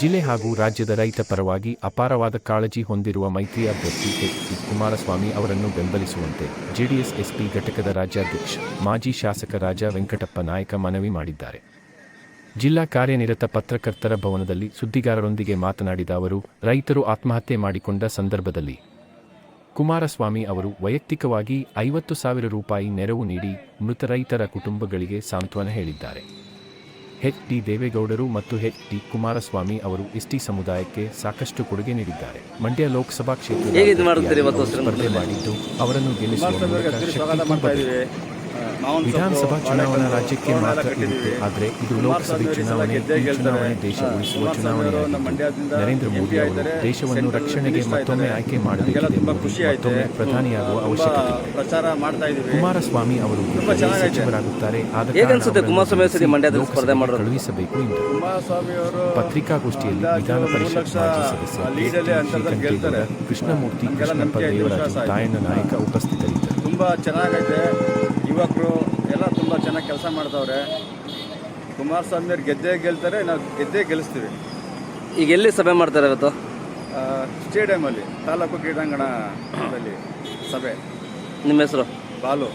ಜಿಲ್ಲೆ ಹಾಗೂ ರಾಜ್ಯದ ರೈತ ಪರವಾಗಿ ಅಪಾರವಾದ ಕಾಳಜಿ ಹೊಂದಿರುವ ಮೈತ್ರಿ ಅಭ್ಯರ್ಥಿ ಎಚ್ ಕುಮಾರಸ್ವಾಮಿ ಅವರನ್ನು ಬೆಂಬಲಿಸುವಂತೆ ಜೆಡಿಎಸ್ ಎಸ್ಪಿ ಘಟಕದ ರಾಜ್ಯಾಧ್ಯಕ್ಷ, ಮಾಜಿ ಶಾಸಕ ರಾಜ ವೆಂಕಟಪ್ಪ ನಾಯಕ ಮನವಿ ಮಾಡಿದ್ದಾರೆ. ಜಿಲ್ಲಾ ಕಾರ್ಯನಿರತ ಪತ್ರಕರ್ತರ ಭವನದಲ್ಲಿ ಸುದ್ದಿಗಾರರೊಂದಿಗೆ ಮಾತನಾಡಿದ ಅವರು, ರೈತರು ಆತ್ಮಹತ್ಯೆ ಮಾಡಿಕೊಂಡ ಸಂದರ್ಭದಲ್ಲಿ ಕುಮಾರಸ್ವಾಮಿ ಅವರು ವೈಯಕ್ತಿಕವಾಗಿ ಐವತ್ತು ಸಾವಿರ ರೂಪಾಯಿ ನೆರವು ನೀಡಿ ಮೃತ ರೈತರ ಕುಟುಂಬಗಳಿಗೆ ಸಾಂತ್ವನ ಹೇಳಿದ್ದಾರೆ. ಎಚ್ ಡಿ ದೇವೇಗೌಡರು ಮತ್ತು ಎಚ್ ಡಿ ಕುಮಾರಸ್ವಾಮಿ ಅವರು ಎಸ್ಟಿ ಸಮುದಾಯಕ್ಕೆ ಸಾಕಷ್ಟು ಕೊಡುಗೆ ನೀಡಿದ್ದಾರೆ ಮಂಡ್ಯ ಲೋಕಸಭಾ ಕ್ಷೇತ್ರ ಸ್ಪರ್ಧೆ ಮಾಡಿದ್ದು ಅವರನ್ನು ಗೆಲ್ಲಿಸುವ ಮೂಲಕ. ವಿಧಾನಸಭಾ ಚುನಾವಣಾ ರಾಜ್ಯಕ್ಕೆ ಮಾತ್ರ ಇರುತ್ತೆ. ಆದರೆ ಇದು ಲೋಕಸಭೆ ಚುನಾವಣೆ ಈ ಚುನಾವಣೆ ದೇಶ ಉಳಿಸುವ ಚುನಾವಣೆಯಾಗಿದ್ದು ನರೇಂದ್ರ ಮೋದಿ ಅವರು ದೇಶವನ್ನು ರಕ್ಷಣೆಗೆ ಮತ್ತೊಮ್ಮೆ ಆಯ್ಕೆ ಮಾಡಬೇಕಿದೆ ಮತ್ತೊಮ್ಮೆ ಪ್ರಧಾನಿಯಾಗುವ ಅವಶ್ಯಕತೆ. ಪ್ರಚಾರ ಮಾಡ್ತಾ ಕುಮಾರಸ್ವಾಮಿ ಅವರು ಸಚಿವರಾಗುತ್ತಾರೆ ಆದ? ಕಳುಹಿಸಬೇಕು ಎಂದು ಪತ್ರಿಕಾಗೋಷ್ಠಿಯಲ್ಲಿ ವಿಧಾನ ಪರಿಷತ್ ಮಾಜಿ ಸದಸ್ಯ ಕೃಷ್ಣಮೂರ್ತಿ ಕೃಷ್ಣಪ್ಪ ದೇವರಾಜು ತಾಯಣ್ಣ ನಾಯಕ ಉಪಸ್ಥಿತರಿದ್ದರು. ತುಂಬಾ ಚೆನ್ನಾಗೈತೆ. ಯುವಕರು ಎಲ್ಲ ತುಂಬ ಚೆನ್ನಾಗಿ ಕೆಲಸ ಮಾಡ್ತಾವ್ರೆ. ಕುಮಾರಸ್ವಾಮಿ ಅವ್ರು ಗೆದ್ದೇ ಗೆಲ್ತಾರೆ ನಾವು ಗೆದ್ದೇ ಗೆಲ್ಲಿಸ್ತೀವಿ ಈಗ ಎಲ್ಲಿ ಸಭೆ ಮಾಡ್ತಾರೆ ಇವತ್ತು? ಸ್ಟೇಡಿಯಮಲ್ಲಿ ತಾಲೂಕು ಕ್ರೀಡಾಂಗಣದಲ್ಲಿ ಸಭೆ. ನಿಮ್ಮ ಹೆಸರು? ಬಾಲು.